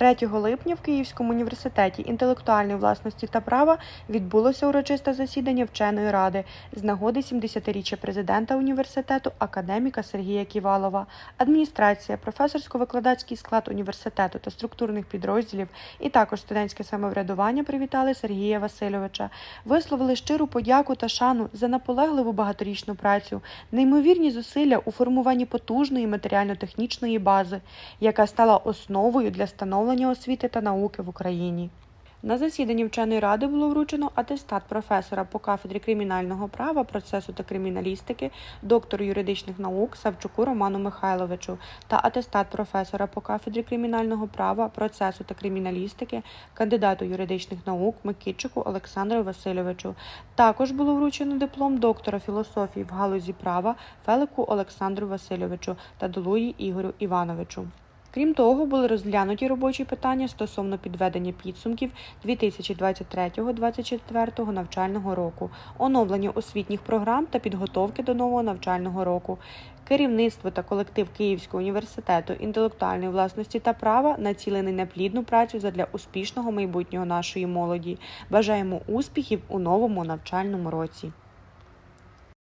3 липня в Київському університеті інтелектуальної власності та права відбулося урочисте засідання вченої ради з нагоди 70-річчя президента університету академіка Сергія Ківалова. Адміністрація, професорсько-викладацький склад університету та структурних підрозділів і також студентське самоврядування привітали Сергія Васильовича, висловили щиру подяку та шану за наполегливу багаторічну працю, неймовірні зусилля у формуванні потужної матеріально-технічної бази, яка стала основою для становлення освіти та науки в Україні. На засіданні вченої ради було вручено атестат професора по кафедрі кримінального права, процесу та криміналістики, доктору юридичних наук Савчуку Роману Михайловичу та атестат професора по кафедрі кримінального права, процесу та криміналістики, кандидату юридичних наук Микитчику Олександру Васильовичу. Також було вручено диплом доктора філософії в галузі права Фелику Олександру Васильовичу та Долуї Ігорю Івановичу. Крім того, були розглянуті робочі питання стосовно підведення підсумків 2023-2024 навчального року, оновлення освітніх програм та підготовки до нового навчального року. Керівництво та колектив Київського університету інтелектуальної власності та права націлений на плідну працю задля успішного майбутнього нашої молоді. Бажаємо успіхів у новому навчальному році.